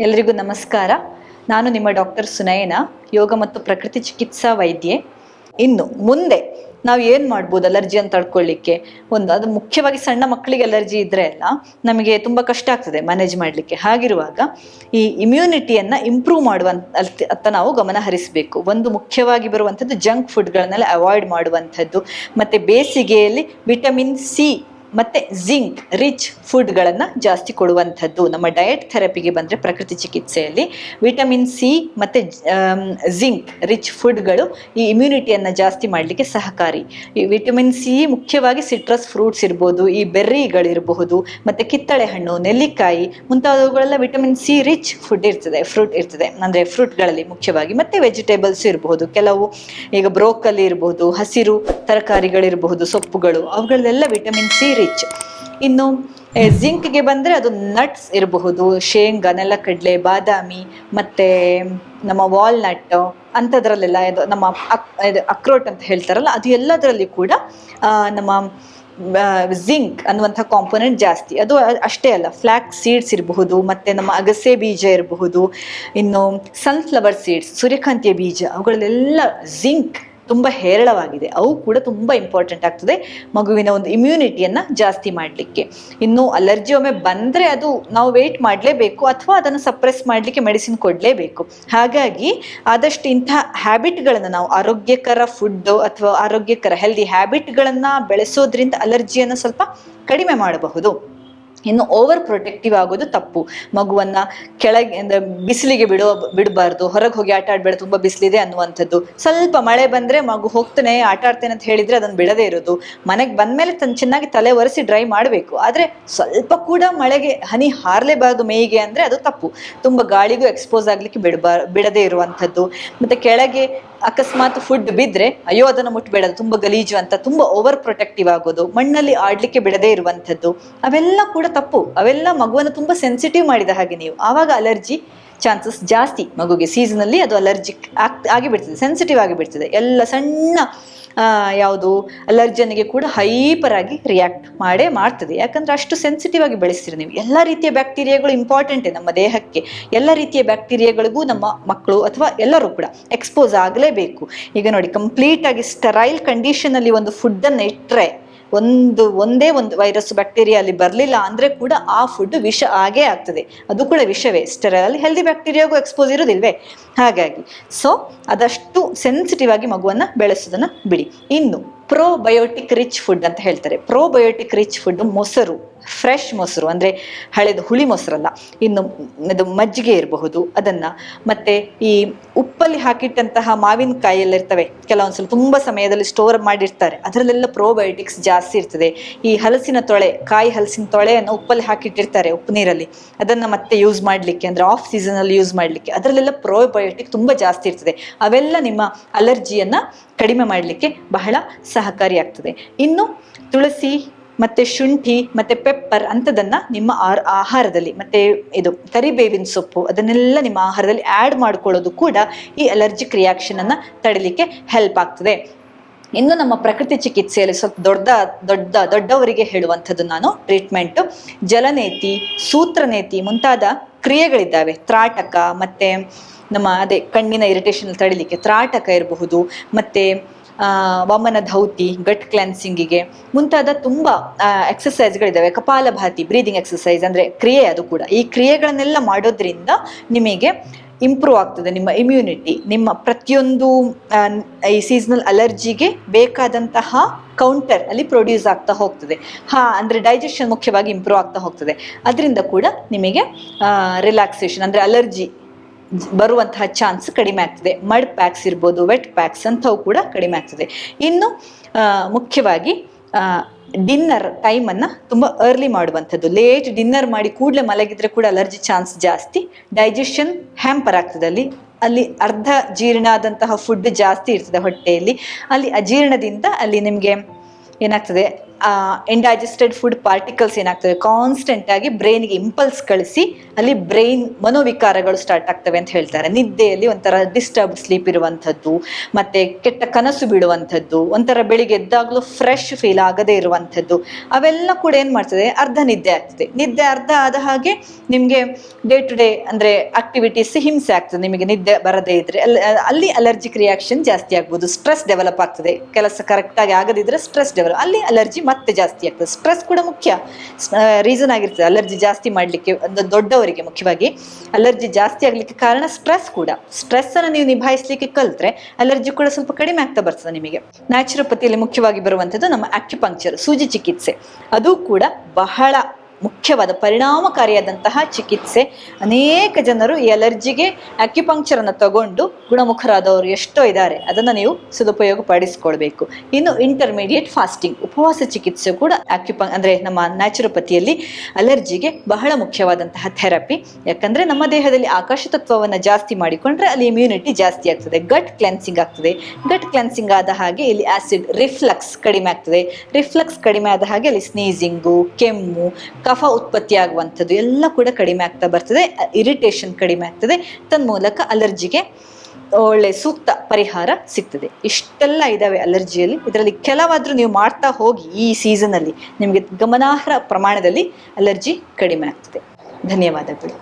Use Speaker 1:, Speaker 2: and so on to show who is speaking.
Speaker 1: ಎಲ್ರಿಗೂ ನಮಸ್ಕಾರ. ನಾನು ನಿಮ್ಮ ಡಾಕ್ಟರ್ ಸುನಯನ, ಯೋಗ ಮತ್ತು ಪ್ರಕೃತಿ ಚಿಕಿತ್ಸಾ ವೈದ್ಯೆ. ಇನ್ನು ಮುಂದೆ ನಾವು ಏನು ಮಾಡ್ಬೋದು ಅಲರ್ಜಿ ಅಂತ ತಡ್ಕೊಳ್ಳಿಕ್ಕೆ ಒಂದು, ಅದು ಮುಖ್ಯವಾಗಿ ಸಣ್ಣ ಮಕ್ಕಳಿಗೆ ಅಲರ್ಜಿ ಇದ್ರೆ ಅಲ್ಲ, ನಮಗೆ ತುಂಬ ಕಷ್ಟ ಆಗ್ತದೆ ಮ್ಯಾನೇಜ್ ಮಾಡಲಿಕ್ಕೆ. ಹಾಗಿರುವಾಗ ಈ ಇಮ್ಯುನಿಟಿಯನ್ನು ಇಂಪ್ರೂವ್ ಅಲ್ತ- ಅತ್ತ ನಾವು ಗಮನ ಹರಿಸಬೇಕು. ಒಂದು ಮುಖ್ಯವಾಗಿ ಬರುವಂಥದ್ದು ಜಂಕ್ ಫುಡ್ಗಳನ್ನೆಲ್ಲ ಅವಾಯ್ಡ್ ಮಾಡುವಂಥದ್ದು. ಮತ್ತು ಬೇಸಿಗೆಯಲ್ಲಿ ವಿಟಮಿನ್ ಸಿ ಮತ್ತೆ ಜಿಂಕ್, ರಿಚ್ ಫುಡ್ಗಳನ್ನು ಜಾಸ್ತಿ ಕೊಡುವಂಥದ್ದು. ನಮ್ಮ ಡಯಟ್ ಥೆರಪಿಗೆ ಬಂದರೆ ಪ್ರಕೃತಿ ಚಿಕಿತ್ಸೆಯಲ್ಲಿ ವಿಟಮಿನ್ ಸಿ ಮತ್ತು ಜಿಂಕ್, ರಿಚ್ ಫುಡ್ಗಳು ಈ ಇಮ್ಯುನಿಟಿಯನ್ನು ಜಾಸ್ತಿ ಮಾಡಲಿಕ್ಕೆ ಸಹಕಾರಿ. ಈ ವಿಟಮಿನ್ ಸಿ ಮುಖ್ಯವಾಗಿ ಸಿಟ್ರಸ್ ಫ್ರೂಟ್ಸ್ ಇರ್ಬೋದು, ಈ ಬೆರ್ರಿಗಳಿರಬಹುದು, ಮತ್ತು ಕಿತ್ತಳೆ ಹಣ್ಣು, ನೆಲ್ಲಿಕಾಯಿ ಮುಂತಾದವುಗಳೆಲ್ಲ ವಿಟಮಿನ್ ಸಿ ರಿಚ್ ಫುಡ್ ಇರ್ತದೆ, ಫ್ರೂಟ್ ಇರ್ತದೆ. ಅಂದರೆ ಫ್ರೂಟ್ಗಳಲ್ಲಿ ಮುಖ್ಯವಾಗಿ ಮತ್ತು ವೆಜಿಟೇಬಲ್ಸ್ ಇರಬಹುದು. ಕೆಲವು ಈಗ ಬ್ರೋಕಲಿ ಇರಬಹುದು ಹಸಿರು ತರಕಾರಿಗಳಿರಬಹುದು, ಸೊಪ್ಪುಗಳು ಅವುಗಳಲ್ಲೆಲ್ಲ ವಿಟಮಿನ್ ಸಿ ರಿಚ್ ಇನ್ನು ಜಿಂಕ್ಗೆ ಬಂದರೆ ಅದು ನಟ್ಸ್ ಇರಬಹುದು. ಶೇಂಗಾ, ನೆಲಕಡಲೆ, ಬಾದಾಮಿ, ಮತ್ತು ನಮ್ಮ ವಾಲ್ನಟ್ ಅಂಥದ್ರಲ್ಲೆಲ್ಲ ಇದು ನಮ್ಮ ಅಕ್, ಇದು ಅಕ್ರೋಟ್ ಅಂತ ಹೇಳ್ತಾರಲ್ಲ, ಅದು ಎಲ್ಲದರಲ್ಲಿ ಕೂಡ ನಮ್ಮ ಜಿಂಕ್ ಅನ್ನುವಂಥ ಕಾಂಪೋನೆಂಟ್ ಜಾಸ್ತಿ. ಅದು ಅಷ್ಟೇ ಅಲ್ಲ ಫ್ಲ್ಯಾಕ್ ಸೀಡ್ಸ್ ಇರಬಹುದು, ಮತ್ತು ನಮ್ಮ ಅಗಸೆ ಬೀಜ ಇರಬಹುದು. ಇನ್ನು ಸನ್ಫ್ಲವರ್ ಸೀಡ್ಸ್ ಸೂರ್ಯಕಾಂತಿಯ ಬೀಜ, ಅವುಗಳಲ್ಲೆಲ್ಲ ಜಿಂಕ್ ತುಂಬ ಹೇರಳವಾಗಿದೆ. ಅವು ಕೂಡ ತುಂಬ ಇಂಪಾರ್ಟೆಂಟ್ ಆಗ್ತದೆ ಮಗುವಿನ ಒಂದು ಇಮ್ಯುನಿಟಿಯನ್ನು ಜಾಸ್ತಿ ಮಾಡಲಿಕ್ಕೆ. ಇನ್ನು ಅಲರ್ಜಿ ಒಮ್ಮೆ ಬಂದರೆ ಅದು ನಾವು ವೇಟ್ ಮಾಡಲೇಬೇಕು ಅಥವಾ ಅದನ್ನು ಸಪ್ರೆಸ್ ಮಾಡಲಿಕ್ಕೆ ಮೆಡಿಸಿನ್ ಕೊಡಲೇಬೇಕು. ಹಾಗಾಗಿ ಆದಷ್ಟು ಇಂತಹ ಹ್ಯಾಬಿಟ್ಗಳನ್ನು ನಾವು ಆರೋಗ್ಯಕರ ಫುಡ್ಡು ಅಥವಾ ಆರೋಗ್ಯಕರ ಹೆಲ್ದಿ ಹ್ಯಾಬಿಟ್ಗಳನ್ನು ಬೆಳೆಸೋದ್ರಿಂದ ಅಲರ್ಜಿಯನ್ನು ಸ್ವಲ್ಪ ಕಡಿಮೆ ಮಾಡಬಹುದು. ಇನ್ನು ಓವರ್ ಪ್ರೊಟೆಕ್ಟಿವ್ ಆಗೋದು ತಪ್ಪು. ಮಗುವನ್ನ ಕೆಳಗೆ, ಅಂದ್ರೆ ಬಿಸಿಲಿಗೆ ಬಿಡೋ, ಬಿಡಬಾರ್ದು. ಹೊರಗೆ ಹೋಗಿ ಆಟ ಆಡಬೇಡ, ತುಂಬ ಬಿಸಿಲಿದೆ ಅನ್ನುವಂಥದ್ದು. ಸ್ವಲ್ಪ ಮಳೆ ಬಂದರೆ ಮಗು ಹೋಗ್ತಾನೆ ಆಟ ಆಡ್ತೇನೆ ಅಂತ ಹೇಳಿದ್ರೆ ಅದನ್ನು ಬಿಡದೇ ಇರೋದು. ಮನೆಗೆ ಬಂದಮೇಲೆ ತನ್ನ ಚೆನ್ನಾಗಿ ತಲೆ ಒರೆಸಿ ಡ್ರೈ ಮಾಡಬೇಕು. ಆದರೆ ಸ್ವಲ್ಪ ಕೂಡ ಮಳೆಗೆ ಹನಿ ಹಾರಲೇಬಾರ್ದು ಮೇಯಿಗೆ ಅಂದರೆ ಅದು ತಪ್ಪು. ತುಂಬ ಗಾಳಿಗೂ ಎಕ್ಸ್ಪೋಸ್ ಆಗಲಿಕ್ಕೆ ಬಿಡಬಾರ್, ಬಿಡದೇ ಇರುವಂಥದ್ದು. ಮತ್ತು ಕೆಳಗೆ ಅಕಸ್ಮಾತ್ ಫುಡ್ ಬಿದ್ರೆ, ಅಯ್ಯೋ, ಅದನ್ನ ಮುಟ್ಟಬೇಡ ತುಂಬಾ ತುಂಬ ಗಲೀಜು ಅಂತ, ತುಂಬಾ ಓವರ್ ಪ್ರೊಟೆಕ್ಟಿವ್ ಆಗೋದು, ಮಣ್ಣಲ್ಲಿ ಆಡ್ಲಿಕ್ಕೆ ಬಿಡದೇ ಇರುವಂಥದ್ದು, ಅವೆಲ್ಲ ಕೂಡ ತಪ್ಪು. ಅವೆಲ್ಲ ಮಗುವನ್ನು ತುಂಬಾ ಸೆನ್ಸಿಟಿವ್ ಮಾಡಿದ ಹಾಗೆ ನೀವು. ಆವಾಗ ಅಲರ್ಜಿ ಚಾನ್ಸಸ್ ಜಾಸ್ತಿ ಮಗುಗೆ ಸೀಸನಲ್ಲಿ ಅದು ಅಲರ್ಜಿಕ್ ಆಗ್, ಆಗಿಬಿಡ್ತದೆ ಸೆನ್ಸಿಟಿವ್ ಆಗಿಬಿಡ್ತದೆ. ಎಲ್ಲ ಸಣ್ಣ ಯಾವುದು ಅಲರ್ಜನಿಗೆ ಕೂಡ ಹೈಪರ್ ಆಗಿ ರಿಯಾಕ್ಟ್ ಮಾಡೇ ಮಾಡ್ತದೆ. ಯಾಕಂದ್ರೆ ಅಷ್ಟು ಸೆನ್ಸಿಟಿವ್ ಆಗಿ ಬೆಳೆಸ್ತೀರಿ ನೀವು. ಎಲ್ಲ ರೀತಿಯ ಬ್ಯಾಕ್ಟೀರಿಯಾಗಳು ಇಂಪಾರ್ಟೆಂಟೇ ನಮ್ಮ ದೇಹಕ್ಕೆ. ಎಲ್ಲ ರೀತಿಯ ಬ್ಯಾಕ್ಟೀರಿಯಾಗಳಿಗೂ ನಮ್ಮ ಮಕ್ಕಳು ಅಥವಾ ಎಲ್ಲರೂ ಕೂಡ ಎಕ್ಸ್ಪೋಸ್ ಆಗಲೇಬೇಕು. ಈಗ ನೋಡಿ ಕಂಪ್ಲೀಟ್ ಆಗಿ ಸ್ಟರೈಲ್ ಕಂಡೀಷನಲ್ಲಿ ಒಂದು ಫುಡ್ಡನ್ನು ಇಟ್ಟರೆ ಒಂದು, ಒಂದೇ ಒಂದು ವೈರಸ್ ಬ್ಯಾಕ್ಟೀರಿಯಾ ಅಲ್ಲಿ ಬರಲಿಲ್ಲ ಅಂದರೆ ಕೂಡ ಆ ಫುಡ್ ವಿಷ ಆಗೇ ಆಗ್ತದೆ. ಅದು ಕೂಡ ವಿಷವೇ. ಸ್ಟೆರಲ್ ಹೆಲ್ದಿ ಬ್ಯಾಕ್ಟೀರಿಯಾಗೂ ಎಕ್ಸ್ಪೋಸ್ ಇರೋದಿಲ್ವೇ ಹಾಗಾಗಿ. ಸೊ ಅದಷ್ಟು ಸೆನ್ಸಿಟಿವ್ ಆಗಿ ಮಗುವನ್ನು ಬೆಳೆಸೋದನ್ನು ಬಿಡಿ. ಇನ್ನು ಪ್ರೋಬಯೋಟಿಕ್ ರಿಚ್ ಫುಡ್ ಅಂತ ಹೇಳ್ತಾರೆ. ಪ್ರೋಬಯೋಟಿಕ್ ರಿಚ್ ಫುಡ್ ಮೊಸರು. ಫ್ರೆಶ್ ಮೊಸರು ಅಂದರೆ ಹಳೆದು ಹುಳಿ ಮೊಸರಲ್ಲ, ಇನ್ನು ಅದು ಮಜ್ಜಿಗೆ ಇರಬಹುದು, ಅದನ್ನು ಮತ್ತು ಈ ಉಪ್ಪಲ್ಲಿ ಹಾಕಿಟ್ಟಂತಹ ಮಾವಿನಕಾಯಿ ಎಲ್ಲ ಇರ್ತವೆ ಕೆಲವೊಂದ್ಸಲ ತುಂಬ ಸಮಯದಲ್ಲಿ ಸ್ಟೋರ್ ಮಾಡಿರ್ತಾರೆ. ಅದರಲ್ಲೆಲ್ಲ ಪ್ರೋಬಯೋಟಿಕ್ಸ್ ಜಾಸ್ತಿ ಇರ್ತದೆ. ಈ ಹಲಸಿನ ತೊಳೆ, ಕಾಯಿ ಹಲಸಿನ ತೊಳೆಯನ್ನು ಉಪ್ಪಲ್ಲಿ ಹಾಕಿಟ್ಟಿರ್ತಾರೆ ಉಪ್ಪು ನೀರಲ್ಲಿ. ಅದನ್ನು ಮತ್ತೆ ಯೂಸ್ ಮಾಡಲಿಕ್ಕೆ ಅಂದರೆ ಆಫ್ ಸೀಸನಲ್ಲಿ ಯೂಸ್ ಮಾಡಲಿಕ್ಕೆ. ಅದರಲ್ಲೆಲ್ಲ ಪ್ರೋಬಯೋಟಿಕ್ ತುಂಬ ಜಾಸ್ತಿ ಇರ್ತದೆ. ಅವೆಲ್ಲ ನಿಮ್ಮ ಅಲರ್ಜಿಯನ್ನು ಕಡಿಮೆ ಮಾಡಲಿಕ್ಕೆ ಬಹಳ ಸಹಕಾರಿಯಾಗ್ತದೆ. ಇನ್ನು ತುಳಸಿ ಮತ್ತು ಶುಂಠಿ, ಮತ್ತು ಪೆಪ್ಪರ್ ಅಂಥದನ್ನು ನಿಮ್ಮ ಆಹಾರದಲ್ಲಿ, ಮತ್ತು ಇದು ಕರಿಬೇವಿನ ಸೊಪ್ಪು ಅದನ್ನೆಲ್ಲ ನಿಮ್ಮ ಆಹಾರದಲ್ಲಿ ಆ್ಯಡ್ ಮಾಡ್ಕೊಳ್ಳೋದು ಕೂಡ ಈ ಅಲರ್ಜಿಕ್ ರಿಯಾಕ್ಷನನ್ನು ತಡಿಲಿಕ್ಕೆ ಹೆಲ್ಪ್ ಆಗ್ತದೆ. ಇನ್ನು ನಮ್ಮ ಪ್ರಕೃತಿ ಚಿಕಿತ್ಸೆಯಲ್ಲಿ ಸ್ವಲ್ಪ ದೊಡ್ಡ ದೊಡ್ಡ, ದೊಡ್ಡವರಿಗೆ ಹೇಳುವಂಥದ್ದು ನಾನು ಟ್ರೀಟ್ಮೆಂಟು ಜಲನೇತಿ, ಸೂತ್ರನೇತಿ ಮುಂತಾದ ಕ್ರಿಯೆಗಳಿದ್ದಾವೆ. ತ್ರಾಟಕ, ಮತ್ತು ನಮ್ಮ ಅದೇ ಕಣ್ಣಿನ ಇರಿಟೇಷನ್ ತಡಿಲಿಕ್ಕೆ ತ್ರಾಟಕ ಇರಬಹುದು, ಮತ್ತು ವಮನ ಧೌತಿ ಗಟ್ ಕ್ಲೆನ್ಸಿಂಗಿಗೆ ಮುಂತಾದ ತುಂಬ ಎಕ್ಸಸೈಸ್ಗಳಿದ್ದಾವೆ ಕಪಾಲಭಾತಿ ಬ್ರೀದಿಂಗ್ ಎಕ್ಸಸೈಸ್ ಅಂದರೆ ಕ್ರಿಯೆ ಅದು ಕೂಡ. ಈ ಕ್ರಿಯೆಗಳನ್ನೆಲ್ಲ ಮಾಡೋದ್ರಿಂದ ನಿಮಗೆ ಇಂಪ್ರೂವ್ ಆಗ್ತದೆ. ನಿಮ್ಮ ಇಮ್ಯುನಿಟಿ ನಿಮ್ಮ ಪ್ರತಿಯೊಂದು ಈ ಸೀಸನಲ್ ಅಲರ್ಜಿಗೆ ಬೇಕಾದಂತಹ ಕೌಂಟರ್ ಅಲ್ಲಿ ಪ್ರೊಡ್ಯೂಸ್ ಆಗ್ತಾ ಹೋಗ್ತದೆ. ಹಾ, ಅಂದರೆ ಡೈಜೆಷನ್ ಮುಖ್ಯವಾಗಿ ಇಂಪ್ರೂವ್ ಆಗ್ತಾ ಹೋಗ್ತದೆ. ಅದರಿಂದ ಕೂಡ ನಿಮಗೆ ರಿಲ್ಯಾಕ್ಸೇಷನ್ ಅಂದರೆ ಅಲರ್ಜಿ ಬರುವಂತಹ ಚಾನ್ಸ್ ಕಡಿಮೆ ಆಗ್ತದೆ. ಮಡ್ ಪ್ಯಾಕ್ಸ್ ಇರ್ಬೋದು, ವೆಟ್ ಪ್ಯಾಕ್ಸ್ ಅಂಥವು ಕೂಡ ಕಡಿಮೆ ಆಗ್ತದೆ. ಇನ್ನು ಮುಖ್ಯವಾಗಿ ಡಿನ್ನರ್ ಟೈಮನ್ನು ತುಂಬ ಅರ್ಲಿ ಮಾಡುವಂಥದ್ದು. ಲೇಟ್ ಡಿನ್ನರ್ ಮಾಡಿ ಕೂಡಲೇ ಮಲಗಿದ್ರೆ ಕೂಡ ಅಲರ್ಜಿ ಚಾನ್ಸ್ ಜಾಸ್ತಿ. ಡೈಜೆಷನ್ ಹ್ಯಾಂಪರ್ ಆಗ್ತದೆ ಅಲ್ಲಿ. ಅಲ್ಲಿ ಅರ್ಧ ಜೀರ್ಣ ಆದಂತಹ ಫುಡ್ ಜಾಸ್ತಿ ಇರ್ತದೆ ಹೊಟ್ಟೆಯಲ್ಲಿ. ಅಲ್ಲಿ ಅಜೀರ್ಣದಿಂದ ಅಲ್ಲಿ ನಿಮಗೆ ಏನಾಗ್ತದೆ ಇಂಡೈಜೆಸ್ಟೆಡ್ ಫುಡ್ ಪಾರ್ಟಿಕಲ್ಸ್ ಏನಾಗ್ತದೆ? ಕಾನ್ಸ್ಟೆಂಟ್ ಆಗಿ ಬ್ರೈನ್ಗೆ ಇಂಪಲ್ಸ್ ಕಳಿಸಿ, ಅಲ್ಲಿ ಬ್ರೈನ್ ಮನೋವಿಕಾರಗಳು ಸ್ಟಾರ್ಟ್ ಆಗ್ತವೆ ಅಂತ ಹೇಳ್ತಾರೆ. ನಿದ್ದೆಯಲ್ಲಿ ಒಂಥರ ಡಿಸ್ಟರ್ಬ್ ಸ್ಲೀಪ್ ಇರುವಂಥದ್ದು, ಮತ್ತೆ ಕೆಟ್ಟ ಕನಸು ಬೀಳುವಂಥದ್ದು, ಒಂಥರ ಬೆಳಿಗ್ಗೆ ಎದ್ದಾಗಲೂ ಫ್ರೆಶ್ ಫೀಲ್ ಆಗದೇ ಇರುವಂಥದ್ದು, ಅವೆಲ್ಲ ಕೂಡ ಏನು ಮಾಡ್ತದೆ? ಅರ್ಧ ನಿದ್ದೆ ಆಗ್ತದೆ. ನಿದ್ದೆ ಅರ್ಧ ಆದ ಹಾಗೆ ನಿಮಗೆ ಡೇ ಟು ಡೇ ಅಂದರೆ ಆಕ್ಟಿವಿಟೀಸ್ ಹಿಂಸೆ ಆಗ್ತದೆ. ನಿಮಗೆ ನಿದ್ದೆ ಬರದೇ ಇದ್ರೆ ಅಲ್ಲಿ ಅಲರ್ಜಿಕ್ ರಿಯಾಕ್ಷನ್ ಜಾಸ್ತಿ ಆಗ್ಬೋದು. ಸ್ಟ್ರೆಸ್ ಡೆವಲಪ್ ಆಗ್ತದೆ. ಕೆಲಸ ಕರೆಕ್ಟಾಗಿ ಆಗದಿದ್ರೆ ಸ್ಟ್ರೆಸ್ ಡೆವಲಪ್ ಅಲ್ಲಿ ಅಲರ್ಜಿ ಮತ್ತೆ ಜಾಸ್ತಿ ಆಗ್ತದೆ. ಸ್ಟ್ರೆಸ್ ಕೂಡ ಮುಖ್ಯ. ರೀಸನ್ ಆಗಿರ್ತದೆ. ಅಲರ್ಜಿ ಜಾಸ್ತಿ ಮಾಡಲಿಕ್ಕೆ, ಒಂದು ದೊಡ್ಡವರಿಗೆ ಮುಖ್ಯವಾಗಿ. ಅಲರ್ಜಿ ಜಾಸ್ತಿ ಆಗಲಿಕ್ಕೆ ಕಾರಣ ಸ್ಟ್ರೆಸ್ ಕೂಡ. ಸ್ಟ್ರೆಸ್ ಅನ್ನು ನೀವು ನಿಭಾಯಿಸಲಿಕ್ಕೆ ಕಲ್ತ್ರೆ ಅಲರ್ಜಿ ಕೂಡ ಸ್ವಲ್ಪ ಕಡಿಮೆ ಆಗ್ತಾ ಬರ್ತದೆ ನಿಮಗೆ. ನ್ಯಾಚುರೋಪತಿಯಲ್ಲಿ ಮುಖ್ಯವಾಗಿ ಬರುವಂಥದ್ದು ನಮ್ಮ ಆಕ್ಯುಪಂಕ್ಚರ್ ಸೂಜಿ ಚಿಕಿತ್ಸೆ. ಅದು ಕೂಡ ಬಹಳ ಮುಖ್ಯವಾದ ಪರಿಣಾಮಕಾರಿಯಾದಂತಹ ಚಿಕಿತ್ಸೆ. ಅನೇಕ ಜನರು ಈ ಅಲರ್ಜಿಗೆ ಅಕ್ಯುಪಂಕ್ಚರನ್ನು ತಗೊಂಡು ಗುಣಮುಖರಾದವರು ಎಷ್ಟೋ ಇದ್ದಾರೆ. ಅದನ್ನು ನೀವು ಸದುಪಯೋಗ ಪಡಿಸ್ಕೊಳ್ಬೇಕು. ಇನ್ನು ಇಂಟರ್ಮೀಡಿಯೇಟ್ ಫಾಸ್ಟಿಂಗ್ ಉಪವಾಸ ಚಿಕಿತ್ಸೆ ಕೂಡ ಅಕ್ಯುಪ ಅಂದರೆ ನಮ್ಮ ನ್ಯಾಚುರೋಪತಿಯಲ್ಲಿ ಅಲರ್ಜಿಗೆ ಬಹಳ ಮುಖ್ಯವಾದಂತಹ ಥೆರಪಿ ಯಾಕಂದರೆ ನಮ್ಮ ದೇಹದಲ್ಲಿ ಆಕಾಶ ತತ್ವವನ್ನು ಜಾಸ್ತಿ ಮಾಡಿಕೊಂಡ್ರೆ ಅಲ್ಲಿ ಇಮ್ಯುನಿಟಿ ಜಾಸ್ತಿ ಆಗ್ತದೆ. ಗಟ್ ಕ್ಲೆನ್ಸಿಂಗ್ ಆಗ್ತದೆ. ಗಟ್ ಕ್ಲೆನ್ಸಿಂಗ್ ಆದ ಹಾಗೆ ಇಲ್ಲಿ ಆಸಿಡ್ ರಿಫ್ಲಕ್ಸ್ ಕಡಿಮೆ ಆಗ್ತದೆ. ರಿಫ್ಲಕ್ಸ್ ಕಡಿಮೆ ಆದ ಹಾಗೆ ಅಲ್ಲಿ ಸ್ನೀಸಿಂಗು ಕೆಮ್ಮು ಕಫ ಉತ್ಪತ್ತಿ ಆಗುವಂಥದ್ದು ಎಲ್ಲ ಕೂಡ ಕಡಿಮೆ ಆಗ್ತಾ ಬರ್ತದೆ. ಇರಿಟೇಷನ್ ಕಡಿಮೆ ಆಗ್ತದೆ. ತನ್ಮೂಲಕ ಅಲರ್ಜಿಗೆ ಒಳ್ಳೆ ಸೂಕ್ತ ಪರಿಹಾರ ಸಿಗ್ತದೆ. ಇಷ್ಟೆಲ್ಲ ಇದಾವೆ ಅಲರ್ಜಿಯಲ್ಲಿ ಇದರಲ್ಲಿ ಕೆಲವಾದ್ರೂ ನೀವು ಮಾಡ್ತಾ ಹೋಗಿ ಈ ಸೀಸನಲ್ಲಿ ನಿಮಗೆ ಗಮನಾರ್ಹ ಪ್ರಮಾಣದಲ್ಲಿ ಅಲರ್ಜಿ ಕಡಿಮೆ ಆಗ್ತದೆ. ಧನ್ಯವಾದಗಳು.